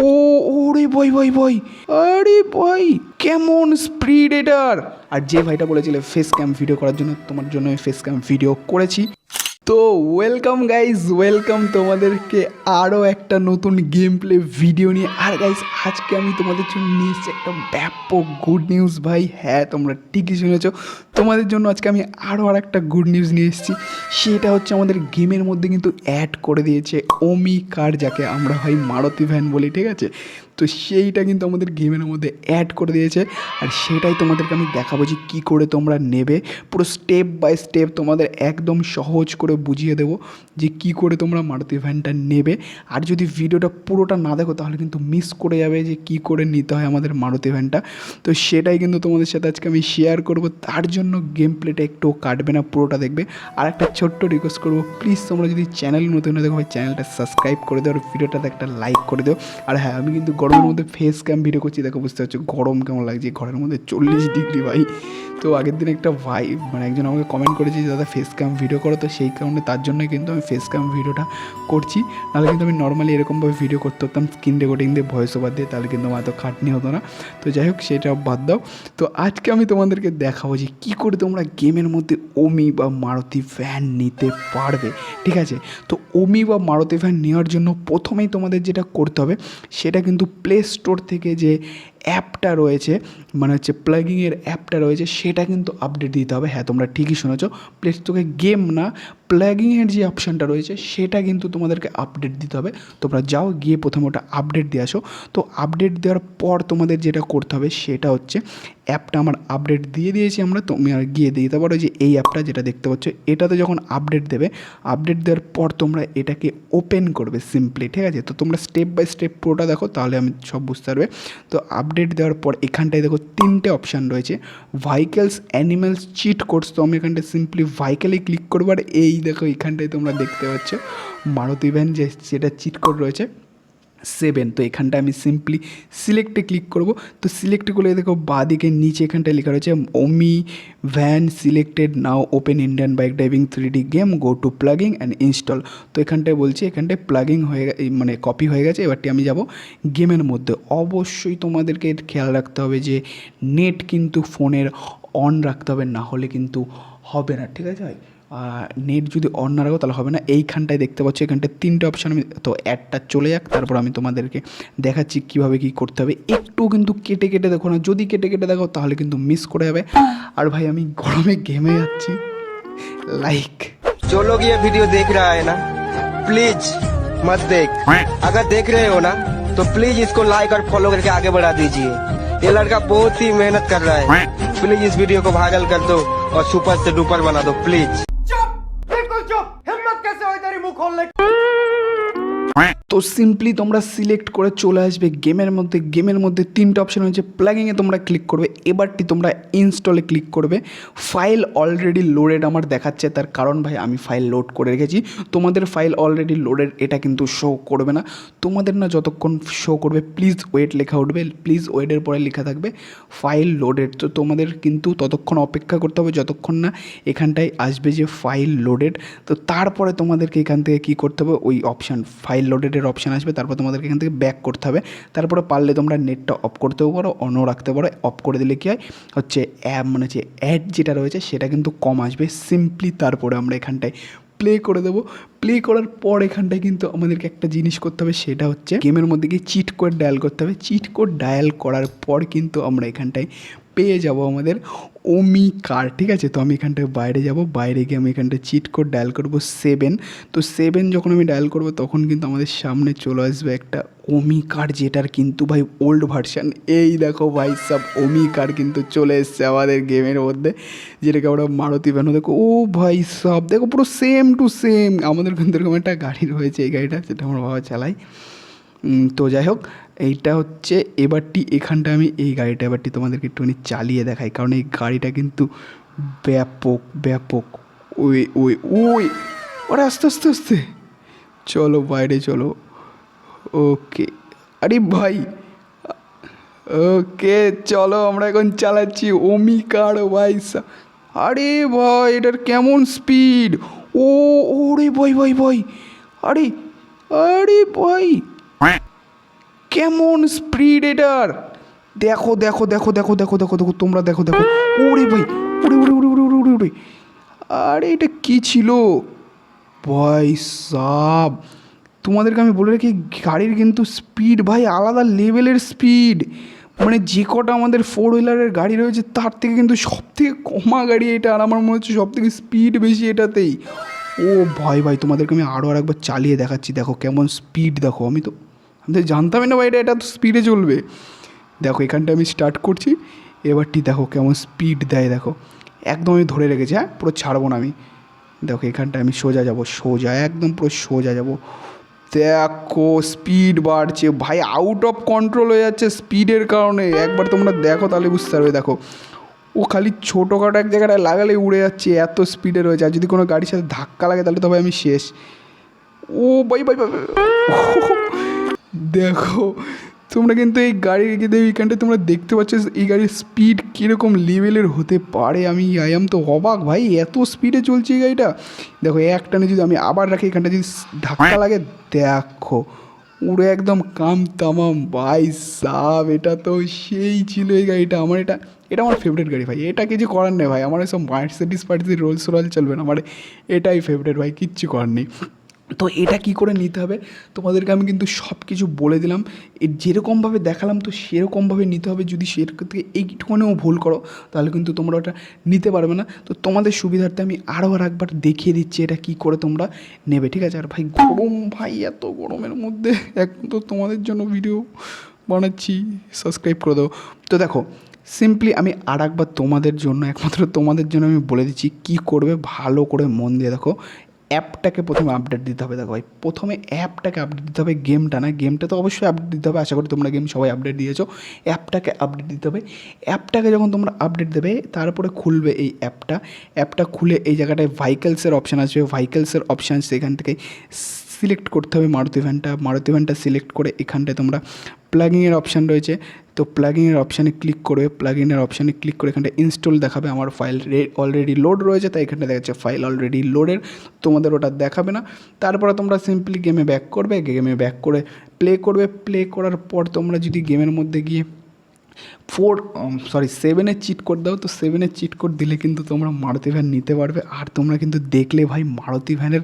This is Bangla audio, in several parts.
ও, ওরে ভাই ভাই ভাই। আরে ভাই, কেমন স্পিড এটার আর। যে ভাইটা বলেছিলে ফেস ক্যাম ভিডিও করার জন্য, তোমার জন্য ফেস ক্যাম ভিডিও করেছি। তো ওয়েলকাম গাইজ ওয়েলকাম তোমাদেরকে আরও একটা নতুন গেম প্লে ভিডিও নিয়ে। আর গাইজ আজকে আমি তোমাদের জন্য নিয়ে এসেছি একটা ব্যাপক গুড নিউজ ভাই। হ্যাঁ তোমরা ঠিকই শুনেছো। তোমাদের জন্য আজকে আমি আরও আর একটা গুড নিউজ নিয়ে এসেছি। সেটা হচ্ছে আমাদের গেমের মধ্যে কিন্তু অ্যাড করে দিয়েছে ওমি কার যাকে আমরা ভাই মারুতি ভ্যান বলি, ঠিক আছে? তো সেইটা কিন্তু আমাদের গেমের মধ্যে অ্যাড করে দিয়েছে। আর সেটাই তোমাদেরকে আমি দেখাবো যে কী করে তোমরা নেবে। পুরো স্টেপ বাই স্টেপ তোমাদের একদম সহজ করে বুঝিয়ে দেবো যে কী করে তোমরা মারুতি ভ্যানটা নেবে। আর যদি ভিডিওটা পুরোটা না দেখো, তাহলে কিন্তু মিস করে যাবে যে কী করে নিতে হয় আমাদের মারুতি ভ্যানটা। তো সেটাই কিন্তু তোমাদের সাথে আজকে আমি শেয়ার করব। তার জন্য গেম প্লেটা একটু কাটবে না, পুরোটা দেখবে। আর একটা ছোট্ট রিকোয়েস্ট করব প্লিজ তোমরা যদি চ্যানেল নতুন হয়ে দেখো চ্যানেলটা সাবস্ক্রাইব করে দাও, আর ভিডিওটাতে একটা লাইক করে দাও। আর হ্যাঁ আমি কিন্তু গরমের মধ্যে ফেস ক্যাম ভিডিও করছি, দেখো, বুঝতে পারছ, গরম কেমন লাগছে, ঘরের মধ্যে চল্লিশ ডিগ্রি ভাই। তো আগের দিন একটা ভাই মানে একজন আমাকে কমেন্ট করেছে যে, দাদা ফেস ক্যাম ভিডিও করো। তো সেই কারণে তার জন্যই কিন্তু আমি ফেস ক্যাম ভিডিওটা করছি। নাহলে কিন্তু আমি নর্মালি এরকমভাবে ভিডিও করতে হতাম স্ক্রিন রেকর্ডিং দিয়ে ভয়েস ওভার দিয়ে, তাহলে কিন্তু আমার এত খাটনি হতো না। তো যাই হোক, সেটা বাদ দাও। তো আজকে আমি তোমাদেরকে দেখাবো যে, কী করে তোমরা গেমের মধ্যে ওমি বা মারুতি ভ্যান নিতে পারবে, ঠিক আছে? তো ওমি বা মারুতি ভ্যান নেওয়ার জন্য প্রথমেই তোমাদের যেটা করতে হবে, সেটা কিন্তু প্লে স্টোর থেকে যে অ্যাপটা রয়েছে মানে হচ্ছে প্লাগিংয়ের অ্যাপটা রয়েছে, সেটা কিন্তু আপডেট দিতে হবে। হ্যাঁ তোমরা ঠিকই শুনেছ। প্লে স্টোরে গেম না প্লাগিংয়ের যে অপশানটা রয়েছে, সেটা কিন্তু তোমাদেরকে আপডেট দিতে হবে। তোমরা যাও, গিয়ে প্রথমে ওটা আপডেট দিয়ে আসো। তো আপডেট দেওয়ার পর তোমাদের যেটা করতে হবে, সেটা হচ্ছে অ্যাপটা আমার আপডেট দিয়ে দিয়েছি আমরা তুমি আর গিয়ে দিয়ে দিতে পারো যে এই অ্যাপটা যেটা দেখতে পাচ্ছ, এটাতে যখন আপডেট দেবে আপডেট দেওয়ার পর তোমরা এটাকে ওপেন করবে সিম্পলি ঠিক আছে? তো তোমরা স্টেপ বাই স্টেপ পুরোটা দেখো, তাহলে আমি সব বুঝতে পারবে। তো আপডেট দেওয়ার পর এখানটায় দেখো তিনটে অপশান রয়েছে। ভাইকেলস অ্যানিমেলস চিট কোডস তো আমি এখানটায় সিম্পলি ভাইকেলে ক্লিক করব, আর এই দেখো, এখানটায় তোমরা দেখতে পাচ্ছ, মারুতি ভ্যান যে, যেটা চিট কোড রয়েছে সেভেন তো এখানটা আমি সিম্পলি সিলেক্টে ক্লিক করব। তো সিলেক্ট করলে দেখো, বাঁদিকে নিচে এখানটায় লেখা রয়েছে ওমি van selected now open Indian bike driving three D game go to plugin and install তো এখানটায় বলছি, এখানটায় প্লাগিং হয়ে মানে কপি হয়ে গেছে, এবারটি আমি যাব গেমের মধ্যে। অবশ্যই তোমাদেরকে খেয়াল রাখতে হবে যে নেট কিন্তু ফোনের অন রাখতে হবে, না হলে কিন্তু হবে না, ঠিক আছে নেট যদি অন না রাখো তাহলে হবে না এইখানটায় দেখতে পাচ্ছ এখানটায় তিনটে অপশান আমি তো অ্যাডটা চলে যাক তারপর আমি তোমাদেরকে দেখাচ্ছি কীভাবে কী করতে হবে একটু কিন্তু কেটে কেটে দেখো না যদি কেটে কেটে দেখো তাহলে কিন্তু মিস করে যাবে আর ভাই আমি গরমে ঘেমে যাচ্ছি লাইক जो लोग ये वीडियो देख रहा है ना प्लीज मत देख अगर देख रहे हो ना तो प्लीज इसको लाइक और फॉलो करके आगे बढ़ा दीजिए ये लड़का बहुत ही मेहनत कर रहा है प्लीज इस वीडियो को वायरल कर दो और सुपर से डुपर बना दो प्लीज তো সিম্পলি তোমরা সিলেক্ট করে চলে আসবে গেমের মধ্যে। গেমের মধ্যে তিনটে অপশান হচ্ছে প্লাগিংয়ে তোমরা ক্লিক করবে। এবারটি তোমরা ইনস্টলে ক্লিক করবে। ফাইল অলরেডি লোডেড আমার দেখাচ্ছে। তার কারণ ভাই, আমি ফাইল লোড করে রেখেছি। তোমাদের ফাইল অলরেডি লোডেড এটা কিন্তু শো করবে না। তোমাদের না যতক্ষণ শো করবে প্লিজ ওয়েট লেখা উঠবে। প্লিজ ওয়েটের পরে লেখা থাকবে ফাইল লোডেড তো তোমাদের কিন্তু ততক্ষণ অপেক্ষা করতে হবে, যতক্ষণ না এখানটায় আসবে যে ফাইল লোডেড তো তারপরে তোমাদেরকে এখান থেকে কী করতে হবে? ওই অপশান ফাইল লোডেডের অপশান আসবে, তারপর তোমাদেরকে এখান থেকে ব্যাক করতে হবে। তারপরে পারলে তোমরা নেটটা অফ করতেও পারো অনও রাখতে পারো। অফ করে দিলে কী হয়? হচ্ছে অ্যাপ মানে হচ্ছে অ্যাড যেটা রয়েছে, সেটা কিন্তু কম আসবে। সিম্পলি তারপরে আমরা এখানটায় প্লে করে দেবো। প্লে করার পর এখানটায় কিন্তু আমাদেরকে একটা জিনিস করতে হবে, সেটা হচ্ছে গেমের মধ্যে গিয়ে চিট কোড ডায়াল করতে হবে। চিট কোড ডায়াল করার পর কিন্তু আমরা এখানটায় পেয়ে যাব আমাদের ওমি কার ঠিক আছে? তো আমি এখানটায় বাইরে যাব। বাইরে গিয়ে আমি এখানটায় চিট কোড ডায়াল করব সেভেন তো সেভেন যখন আমি ডায়াল করব তখন কিন্তু আমাদের সামনে চলে আসবে একটা ওমি কার যেটার কিন্তু ভাই ওল্ড ভার্সান এই দেখো ভাই সব ওমি কার কিন্তু চলে এসছে আমাদের গেমের মধ্যে। যেটাকে আমরা মারুতি ভ্যানও দেখো। ও ভাই সব দেখো পুরো সেম টু সেম আমাদের কিন্তু এরকম একটা গাড়ি রয়েছে এই গাড়িটা যেটা আমার বাবা উম, তো যাই হোক, এইটা হচ্ছে, এবারটি এখানটা আমি এই গাড়িটা এবারটি তোমাদেরকে একটুখানি চালিয়ে দেখাই, কারণ এই গাড়িটা কিন্তু ব্যাপক ব্যাপক। ওই ওই ওই, ওরে আস্তে আস্তে আস্তে। চলো, বাইরে চলো। ওকে, আরে ভাই, ওকে, চলো, আমরা এখন চালাচ্ছি। ওমি কার ভাই আরে ভাই, এটার কেমন স্পিড ও, ওরে ভাই ভাই ভাই, আরে আরে ভাই। কেমন স্পিড এটার? দেখো দেখো দেখো দেখো দেখো দেখো দেখো, তোমরা দেখো দেখো। ওরে ভাই উড়ে ওরে ওরে ওরে ওরে ওরে ওরে। আরে এটা কী ছিল? ভাই সাব। তোমাদেরকে আমি বলে রাখি, গাড়ির কিন্তু স্পিড ভাই আলাদা লেভেলের স্পিড মানে যে কটা আমাদের ফোর হুইলারের গাড়ি রয়েছে, তার থেকে কিন্তু সব থেকে কমা গাড়ি এটা। আর আমার মনে হচ্ছে সব থেকে স্পিড বেশি এটাতেই। ও ভাই ভাই, তোমাদেরকে আমি আরও আরেকবার চালিয়ে দেখাচ্ছি। দেখো, কেমন স্পিড দেখো। আমি তো আমি জানতামই না ভাই এটা তো স্পিডে চলবে। দেখো, এখানটা আমি স্টার্ট করছি। এবারটি দেখো কেমন স্পিড দেয়, দেখো। একদম আমি ধরে রেখেছি হ্যাঁ? পুরো ছাড়বো না আমি। দেখো, এখানটা আমি সোজা যাব, সোজা, একদম পুরো সোজা যাব। দেখো স্পিড বাড়ছে। ভাই আউট অফ কন্ট্রোল হয়ে যাচ্ছে স্পিডের কারণে। একবার তোমরা দেখো, তাহলে বুঝতে পারবে, দেখো। ও খালি ছোটোখাটো এক জায়গাটায় লাগালে উড়ে যাচ্ছে, এত স্পিডে রয়েছে। আর যদি কোনো গাড়ির সাথে ধাক্কা লাগে, তাহলে তো ভাই আমি শেষ। ও বাই ভাই ভাই। দেখো, তোমরা কিন্তু এই গাড়ির কিন্তু এইখানটায় তোমরা দেখতে পাচ্ছ এই গাড়ির স্পিড কীরকম লেভেলের হতে পারে? আমি আই এম তো অবাক ভাই, এত স্পিডে চলছে এই গাড়িটা। দেখো, একটানে যদি আমি আবার রাখি, এখানটা যদি ধাক্কা লাগে, দেখো উড়ে একদম কাম তামাম। ভাই সাব, এটা তো সেই ছিল এই গাড়িটা। আমার এটা এটা আমার ফেভারিট গাড়ি ভাই। এটা কিছু করার নেই ভাই। আমার এসব মার্সিডিস ফার্সিডিস রোলস রয়েল চলবে না। আমার এটাই ফেভারিট ভাই, কিচ্ছু করার নেই। তো এটা কি করে নিতে হবে? তোমাদেরকে আমি কিন্তু সব কিছু বলে দিলাম। যেরকমভাবে দেখালাম, তো সেরকমভাবে নিতে হবে। যদি সেরকম থেকে এইটুকুনিও ভুল করো, তাহলে কিন্তু তোমরা ওটা নিতে পারবে না। তো তোমাদের সুবিধার্থে আমি আরও আর একবার দেখিয়ে দিচ্ছি এটা কি করে তোমরা নেবে, ঠিক আছে? আর ভাই, গরম ভাই, এত গরমের মধ্যে এক তো তোমাদের জন্য ভিডিও বানাচ্ছি। সাবস্ক্রাইব করে দাও। তো দেখো সিম্পলি আমি আর একবার তোমাদের জন্য, একমাত্র তোমাদের জন্য আমি বলে দিচ্ছি কি করবে, ভালো করে মন দিয়ে দেখো। অ্যাপটাকে প্রথমে আপডেট দিতে হবে। দেখো ভাই, প্রথমে অ্যাপটাকে আপডেট দিতে হবে গেমটা না গেমটা তো অবশ্যই আপডেট দিতে হবে। আশা করি তোমরা গেম সবাই আপডেট দিয়েছ। অ্যাপটাকে আপডেট দিতে হবে। অ্যাপটাকে যখন তোমরা আপডেট দেবে তারপরে খুলবে এই অ্যাপটা। অ্যাপটা খুলে এই জায়গাটায় ভাইকেলসের অপশান আসবে। ভাইকেলসের অপশান সেখান থেকে সিলেক্ট করতে হবে মারুতি ভ্যানটা। মারুতি ভ্যানটা সিলেক্ট করে এখানটায় তোমরা প্লাগিংয়ের অপশান রয়েছে। তো প্লাগিংয়ের অপশানে ক্লিক করবে। প্লাগিংয়ের অপশানে ক্লিক করে এখানটা ইনস্টল দেখাবে। আমার ফাইল অলরেডি লোড রয়েছে, তাই এখানটা দেখাচ্ছে ফাইল অলরেডি লোডের তোমাদের ওটা দেখাবে না। তারপরে তোমরা সিম্পলি গেমে ব্যাক করবে। গেমে ব্যাক করে প্লে করবে। প্লে করার পর তোমরা যদি গেমের মধ্যে গিয়ে ফোর সরি সেভেনের চিট কোড দাও, তো সেভেনের চিট কোড দিলে কিন্তু তোমরা মারুতি ভ্যান নিতে পারবে। আর তোমরা কিন্তু দেখলে ভাই, মারুতি ভ্যানের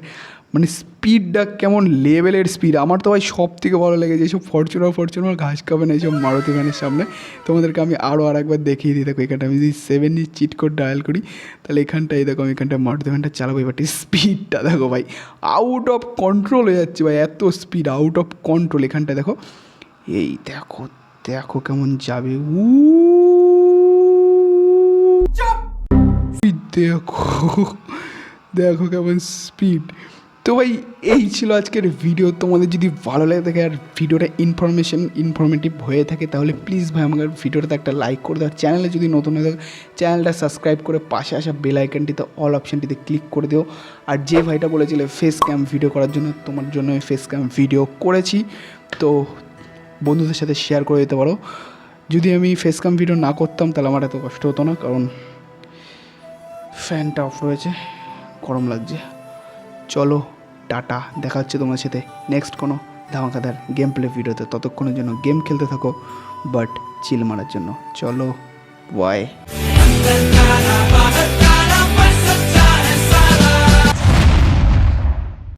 মানে স্পিডটা কেমন লেভেলের স্পিড আমার তো ভাই সব থেকে ভালো লেগেছে এইসব ফরচুনার ফরচুনার ঘাস খাবে না, এইসব মারুতি ভ্যানের সামনে। তোমাদেরকে আমি আরও আর একবার দেখিয়ে দিই, দেখো এখানটা আমি যদি সেভেন সেভেনের চিট কোড ডায়াল করি, তাহলে এখানটায় দেখো আমি এখানটা মারুতি ভ্যানটা চালাবো। এবার স্পিডটা দেখো ভাই আউট অফ কন্ট্রোল হয়ে যাচ্ছে ভাই, এত স্পিড আউট অফ কন্ট্রোল এখানটা দেখো। এই দেখো দেখো কেমন যাবে। উ দেখো দেখো কেমন স্পিড তো ভাই, এই ছিল আজকের ভিডিও তোমাদের যদি ভালো লাগে থাকে আর ভিডিওটা ইনফরমেশন ইনফরমেটিভ হয়ে থাকে, তাহলে প্লিজ ভাই আমাকে ভিডিওটাতে একটা লাইক করে দাও। চ্যানেলে যদি নতুন হয়ে থাকে চ্যানেলটা সাবস্ক্রাইব করে পাশে আসা বেল আইকনটিতে অল অপশানটিতে ক্লিক করে দিও। আর যে ভাইটা বলেছিলে ফেস ক্যাম ভিডিও করার জন্য, তোমার জন্য আমি ফেস ক্যাম ভিডিও করেছি। তো বন্ধুদের সাথে শেয়ার করে দিতে পারো। যদি আমি ফেস ক্যাম ভিডিও না করতাম, তাহলে আমার এত কষ্ট হতো না, কারণ ফ্যানটা অফ রয়েছে, গরম লাগছে। চলো টাটা, দেখা হচ্ছে তোমার সাথে নেক্সট কোনো ধামাকাদার গেম প্লে ভিডিওতে। ততক্ষণের জন্য গেম খেলতে থাকো বাট চিল মারার জন্য। চলো বাই